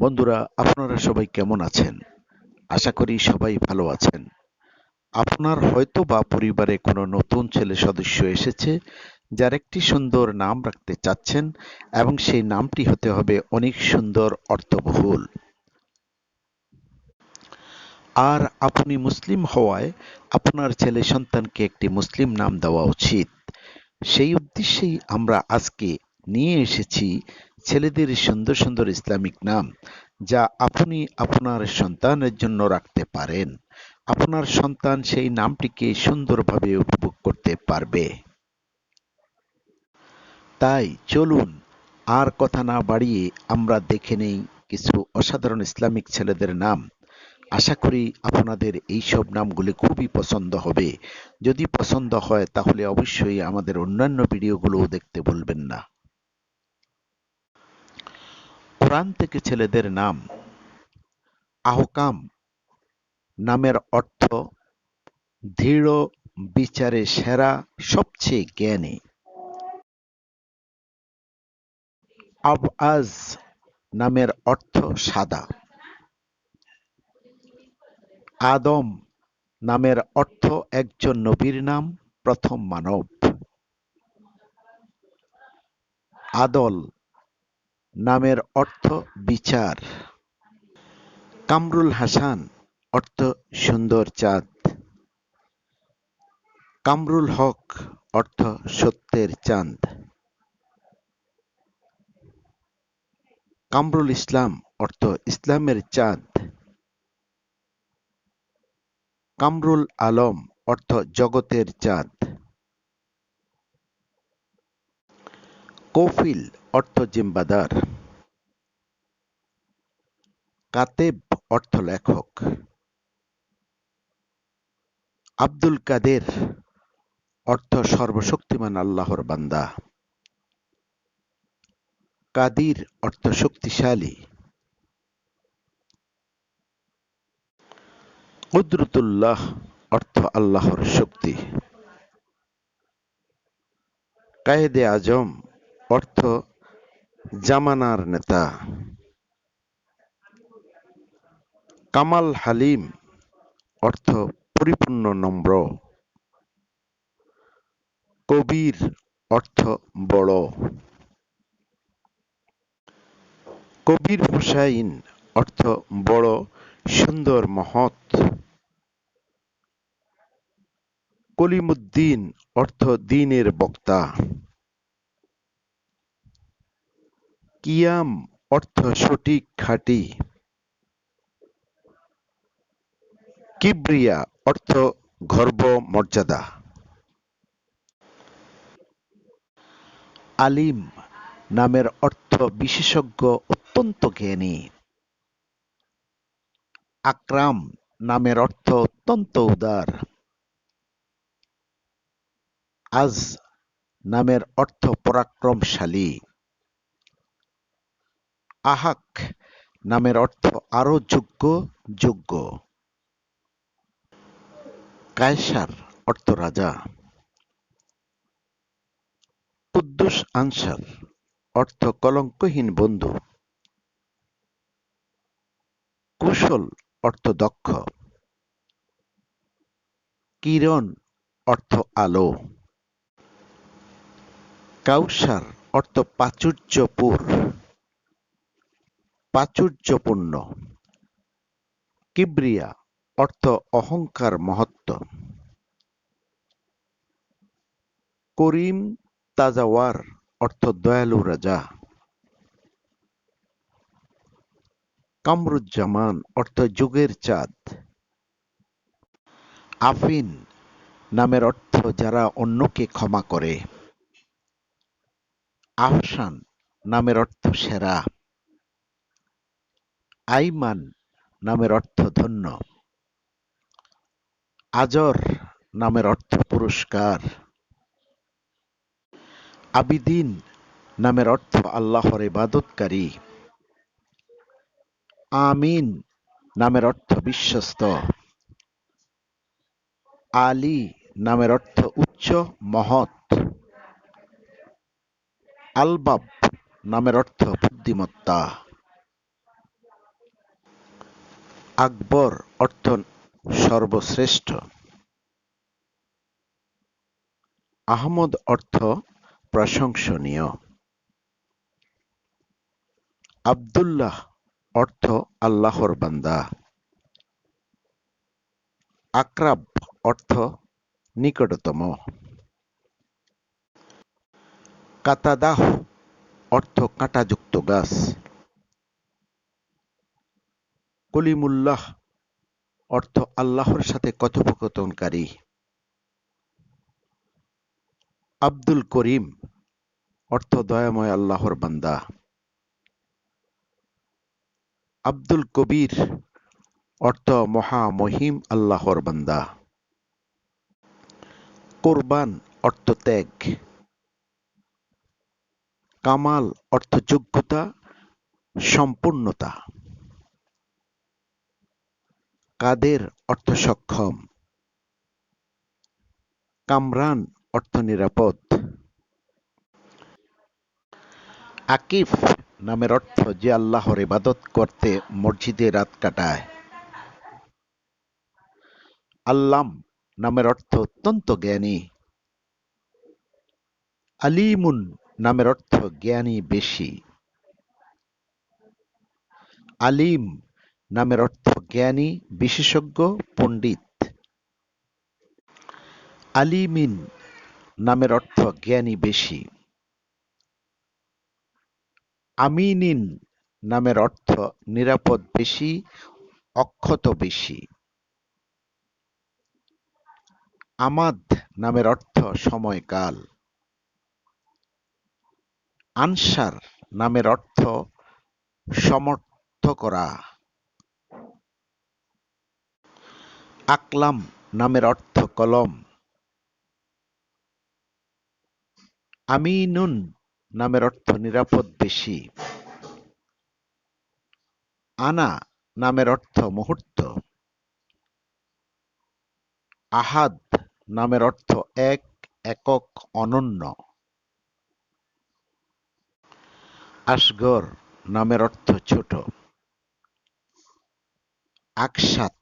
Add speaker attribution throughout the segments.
Speaker 1: বন্ধুরা, আপনারা সবাই কেমন আছেন? আশা করি সবাই ভালো আছেন। আপনার হয়তো বা পরিবারে কোনো নতুন ছেলে সদস্য এসেছে, যার একটি সুন্দর নাম রাখতে চাচ্ছেন এবং সেই নামটি হতে হবে অনেক সুন্দর অর্থবহুল। আর আপনি মুসলিম হওয়ায় আপনার ছেলে সন্তানকে একটি মুসলিম নাম দেওয়া উচিত। সেই উদ্দেশ্যেই আমরা আজকে নিয়ে এসেছি ছেলেদের সুন্দর সুন্দর ইসলামিক নাম যা আপনি আপনার সন্তানের জন্য রাখতে পারেন। আপনার সন্তান সেই নামটিকে সুন্দরভাবে উপভোগ করতে পারবে। তাই চলুন আর কথা না বাড়িয়ে আমরা দেখে নেই কিছু অসাধারণ ইসলামিক ছেলেদের নাম। আশা করি আপনাদের এই সব নামগুলি খুবই পছন্দ হবে। যদি পছন্দ হয় তাহলে অবশ্যই আমাদের অন্যান্য ভিডিওগুলোও দেখতে ভুলবেন না। কোরআন থেকে ছেলেদের নাম আহকাম। নামের অর্থ দৃঢ়, বিচারে সেরা, সবচেয়ে জ্ঞানী। আবআজ নামের অর্থ সাদা। আদম নামের অর্থ একজন নবীর নাম, প্রথম মানব। আদল নামের অর্থ বিচার। কামরুল হাসান, অর্থ সুন্দর চাঁদ। কামরুল হক, অর্থ সত্যের চাঁদ। কামরুল ইসলাম, অর্থ ইসলামের চাঁদ। কামরুল আলম, অর্থ জগতের চাঁদ। কৌফিল অর্থ জিম্বাদার। কাতেব অর্থ লেখক। আব্দুল কাদের অর্থ সর্বশক্তিমান আল্লাহর বান্দা। কাদির অর্থ শক্তিশালী। কুদরতুল্লাহ অর্থ আল্লাহর শক্তি। কায়েদে আজম অর্থ জামানার নেতা। কামাল হালিম, অর্থ পরিপূর্ণ নম্র। কবির অর্থ বড়। কবির হুসাইন অর্থ বড়, সুন্দর, মহৎ। কলিমুদ্দিন অর্থ দিনের বক্তা। কিয়াম অর্থ সঠিক খাঁটি। কিবরিয়া অর্থ গর্ব, মর্যাদা। আলিম নামের অর্থ বিশেষজ্ঞ, অত্যন্ত জ্ঞানী। আকরাম নামের অর্থ অত্যন্ত উদার। আজ নামের অর্থ পরাক্রমশালী। আহাক নামের অর্থ আরও যোগ্য যোগ্য। কায়সার অর্থ রাজা। কুদ্দুস আনসার অর্থ কলঙ্কহীন বন্ধু। কুশল অর্থ দক্ষ। কিরণ অর্থ আলো। কাউসার অর্থ প্রাচুর্যপুর। প্রাচুর্যপূর্ণ। কিবরিয়া, অর্থ অহংকার মহত্ব। করিম তাজাওয়ার, অর্থ দয়ালু রাজা। কামরুজ্জামান, অর্থ যুগের চাঁদ। আফিন নামের অর্থ যারা অন্যকে ক্ষমা করে। আহসান নামের অর্থ সেরা। আইমান নামের অর্থ ধন্য। আজর নামের অর্থ পুরস্কার। আবিদিন নামের অর্থ আল্লাহর ইবাদতকারী। আমিন নামের অর্থ বিশ্বস্ত। আলী নামের অর্থ উচ্চ মহৎ। আলবাব নামের অর্থ বুদ্ধিমত্তা। আকবর অর্থ সর্বশ্রেষ্ঠ। আহমদ অর্থ প্রশংসনীয়। আব্দুল্লাহ অর্থ আল্লাহর বান্দা। আকরাব অর্থ নিকটতম। কাতাদাহ অর্থ কাঁটাযুক্ত গাছ। কলিমুল্লাহ, অর্থ আল্লাহর সাথে কথোপকথনকারী। আব্দুল করিম, অর্থ দয়াময় আল্লাহর বান্দা। আব্দুল কবির, অর্থ মহা মহিম আল্লাহর বান্দা। কোরবান, অর্থ ত্যাগ। কামাল, অর্থ যোগ্যতা, সম্পূর্ণতা। কাদের অর্থ সক্ষম? কামরান অর্থ নিরাপদ। আকিফ নামের অর্থ যে আল্লাহর ইবাদত করতে মসজিদে রাত কাটায়। আল্লাম নামের অর্থ অত্যন্ত জ্ঞানী। আলিমুন নামের অর্থ জ্ঞানী বেশি। আলিম নামের অর্থ জ্ঞানী, বিশেষজ্ঞ, পণ্ডিত। আলিমিন নামের অর্থ জ্ঞানী বেশি। আমিনিন নামের অর্থ নিরাপদ বেশি, অক্ষত বেশি। আমাদ নামের অর্থ সময়কাল। আনসার নামের অর্থ সমর্থ করা আকলাম নামের অর্থ কলম। আমিনুন নামের অর্থ নিরাপদ বেশি। আনা নামের অর্থ মুহূর্ত। আহাদ নামের অর্থ এক, একক, অনন্য। আসগর নামের অর্থ ছোট। আকসাত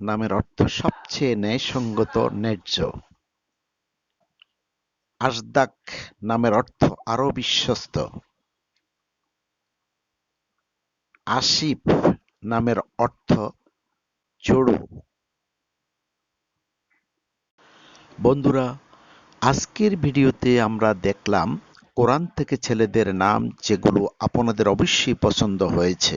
Speaker 1: নামের অর্থ সবচেয়ে ন্যায়সঙ্গত, ন্যায্য। আসদাক নামের অর্থ আরও বিশ্বস্ত। আসিফ নামের অর্থ চড়ু। বন্ধুরা, আজকের ভিডিওতে আমরা দেখলাম কোরআন থেকে ছেলেদের নাম যেগুলো আপনাদের অবশ্যই পছন্দ হয়েছে।